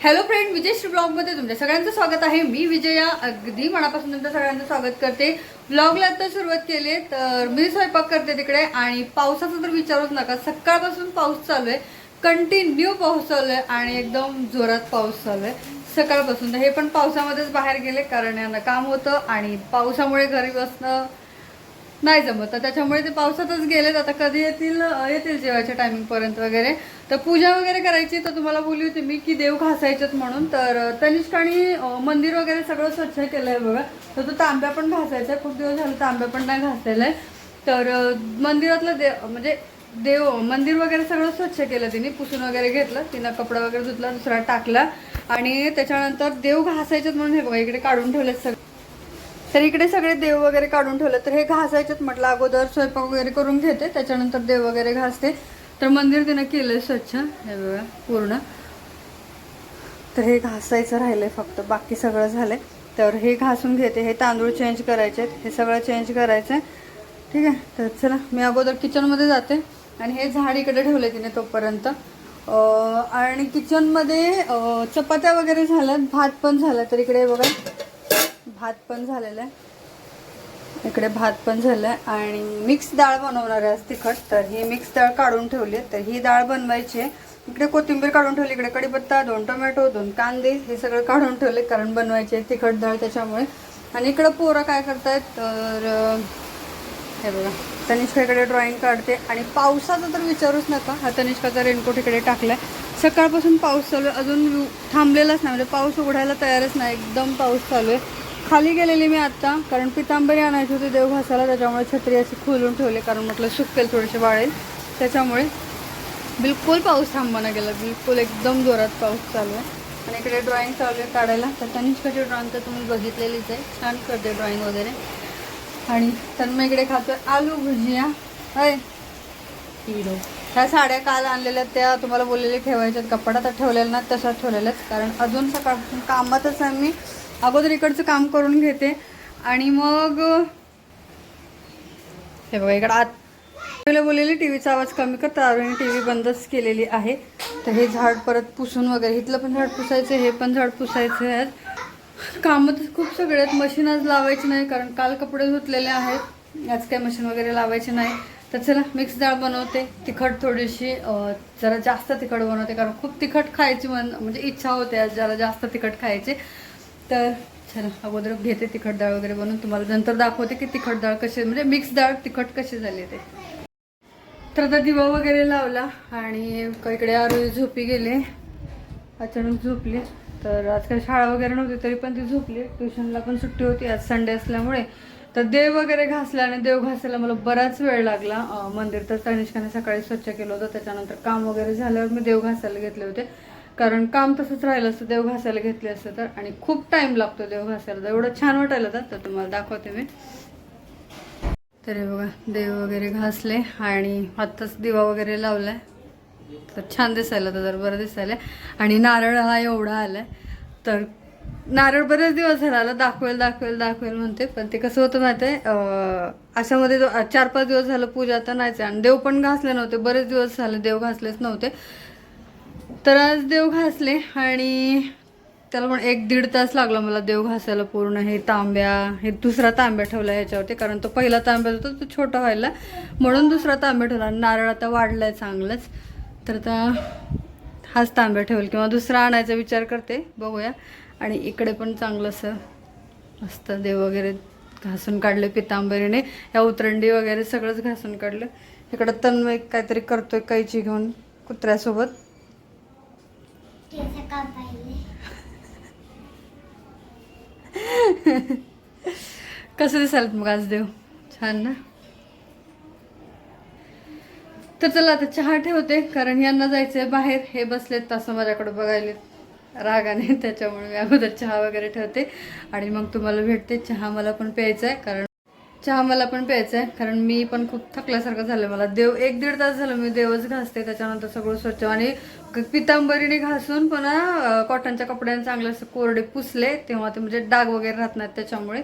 Hello friend विजयश्री ब्लॉगमध्ये तुमच्या सगळ्यांचं स्वागत आहे. मी विजया अगदी मनापासून तुमच्या सगळ्यांचं स्वागत करते. ब्लॉगला आता सुरुवात केली तर मी स्वयंपाक करते तिकडे आणि पावसाचं तर विचारूच नका. सकाळपासून पाऊस चालू आहे. कंटिन्यू पाऊस चालू आहे आणि एकदम जोरात पाऊस चालू आहे. सकाळपासून तर हे पण पावसामध्येच बाहेर गेले कारण यांना काम होतं आणि पावसामुळे घरी बसणं नाही जमत. तर त्याच्यामुळे ते पावसातच गेलेत. आता कधी येतील येतील जेवायच्या टायमिंगपर्यंत वगैरे. तर पूजा वगैरे करायची तर तुम्हाला बोलली होती मी की देव घासायचेत म्हणून. तर तनिष्काणी मंदिर वगैरे सगळं स्वच्छ केलं आहे बघा. तर तो तांब्या पण घासायचा खूप दिवस झालं तांब्या पण नाही घासलेला आहे. तर मंदिरातलं देव म्हणजे देव मंदिर वगैरे सगळं स्वच्छ केलं तिने. पुसून वगैरे घेतलं. तिनं कपडा वगैरे धुतला दुसरा टाकला. आणि त्याच्यानंतर देव घासायचेत म्हणून हे बघा इकडे काढून ठेवलेत सगळं. तर इकडे सगळे देव वगैरे काढून ठेवले. तर हे घासायचेत म्हटलं अगोदर स्वयंपाक वगैरे करून घेते त्याच्यानंतर देव वगैरे घासते. तर मंदिर तिनं केलंय स्वच्छ हे बघा पूर्ण. तर हे घासायचं राहिलंय फक्त बाकी सगळं झालंय. तर हे घासून घेते हे तांदूळ चेंज करायचे हे सगळं चेंज करायचं ठीक आहे तर चला मी अगोदर किचनमध्ये जाते. आणि हे झाड इकडे ठेवले तिने तोपर्यंत. आणि किचनमध्ये चपात्या वगैरे झाल्यात भात पण झाला. तर इकडे बघा भात पण झालेला आहे. इकडे भात पण झालाय. आणि मिक्स डाळ बनवणार आहे आज तिखट. तर ही मिक्स डाळ काढून ठेवली आहे. तर ही डाळ बनवायची आहे. इकडे कोथिंबीर काढून ठेवली इकडे कढीपत्ता दोन टोमॅटो दोन कांदे हे सगळं काढून ठेवले कारण बनवायचे तिखट डाळ त्याच्यामुळे. आणि इकडं पोरं काय करतायत तर हे बघा. तनिष्काकडे ड्रॉइंग काढते. आणि पावसाचा तर विचारूच नका. हा तनिष्काचा रेनकोट इकडे टाकलाय. सकाळपासून पाऊस चालू आहे. अजून थांबलेलाच नाही. म्हणजे पाऊस उघडायला तयारच नाही. एकदम पाऊस चालू आहे. खाली गेलेली मी आत्ता कारण पितांबरी आणायची होती देव घासायला त्याच्यामुळे छत्री अशी खोलून ठेवली कारण म्हटलं सुकेल थोडेसे वाळेल. त्याच्यामुळे बिलकुल पाऊस थांबवाना गेला बिलकुल एकदम जोरात पाऊस चालू आहे. आणि इकडे ड्रॉइंग चालू आहे काढायला. तर तनिष्काची ड्रॉइंग तर तुम्ही बघितलेलीच आहे. छान करते ड्रॉइंग वगैरे. आणि तर मी इकडे खातोय आलू भुजिया. अय हिरो. ह्या साड्या काल आणलेल्या त्या तुम्हाला बोललेले ठेवायच्यात. कपडा तर ठेवलेल्या ना तशाच ठेवलेल्याच कारण अजून सकाळपासून कामातच आहे मी. अगोदर इकडचं काम करून घेते. आणि मग हे बघा इकडं आत पहिलं बोललेली टी व्हीचा आवाज कमी कर तर टी व्ही बंदच केलेली आहे. तर हे झाड परत पुसून वगैरे इथलं पण झाड पुसायचं हे पण झाड पुसायचं आहे. आज कामं तर खूप सगळे आहेत. मशीन आज लावायची नाही कारण काल कपडे धुतलेले आहेत. आज काय मशीन वगैरे लावायची नाही. तर चला मिक्स डाळ बनवते. तिखट थोडीशी जरा जास्त तिखट बनवते कारण खूप तिखट खायची मन म्हणजे इच्छा होते आज जरा जास्त तिखट खायची. तर चला अगोदर घेते तिखट डाळ वगैरे बनवून. तुम्हाला नंतर दाखवते की तिखट डाळ कशी म्हणजे मिक्स डाळ तिखट कशी झाली ते. तर आता दिवा वगैरे लावला आणि इकडे आरोही झोपी गेले. अचानक झोपली. तर आज काही शाळा वगैरे नव्हती तरी पण ती झोपली. ट्युशनला पण सुट्टी होती आज संडे असल्यामुळे. तर देव वगैरे घासला आणि देव घासायला मला बराच वेळ लागला. मंदिर तर तनिष्काने सकाळी स्वच्छ केलं होतं. त्याच्यानंतर काम वगैरे झाल्यावर मी देव घासायला घेतले होते. कारण काम तसंच राहिलं असतं देव घासायला घेतले असतं तर. आणि खूप टाइम लागतो देव घासायला. तर एवढं छान वाटायला तर तुम्हाला दाखवते मी. तर हे बघा देव वगैरे घासले आणि आत्ताच दिवा वगैरे लावलाय. तर छान दिसायला तर बरं दिसायला आणि नारळ हा एवढा आलाय. तर नारळ बरेच दिवस झाला आला दाखवेल दाखवेल दाखवेल म्हणते. पण ते कसं होतं माहिती आहे अशामध्ये चार पाच दिवस झालं पूजा आता नाहीच आहे. आणि देव पण घासले नव्हते बरेच दिवस झाले देव घासलेच नव्हते. तर आज देव घासले आणि त्याला पण एक दीड तास लागला मला देव घासायला पूर्ण. हे तांब्या हे दुसरा तांब्या ठेवला ह्याच्यावरती कारण तो पहिला तांब्या होता तो छोटा व्हायला. म्हणून दुसरा तांब्या ठेवला आणि नारळ आता वाढलाय चांगलंच. तर आता हाच तांब्या ठेवेल किंवा दुसरा आणायचा विचार करते बघूया. आणि इकडे पण चांगलं असं मस्त देव वगैरे घासून काढलं पितांबरीने. या उतरंडी वगैरे सगळंच घासून काढलं. इकडं तन्मय काहीतरी करतोय कैची घेऊन कुत्र्यासोबत. कसं दिसाल मग आज देव? छान ना? तर चला आता चहा ठेवते कारण यांना जायचंय बाहेर. हे बसलेत तसं माझ्याकडे बघायले रागाने त्याच्यामुळे मी अगोदर चहा वगैरे ठेवते. आणि मग तुम्हाला भेटते चहा मला पण प्यायचा आहे कारण चहा मला पण प्यायचा आहे कारण मी पण खूप थकल्यासारखं झालं मला. देव एक दीड तास झालं मी देवच घासते त्याच्यानंतर सगळं स्वच्छ. आणि पितांबरीने घासून पुन्हा कॉटनच्या कपड्याने चांगलं असं कोरडे पुसले तेव्हा ते म्हणजे डाग वगैरे राहत नाहीत त्याच्यामुळे.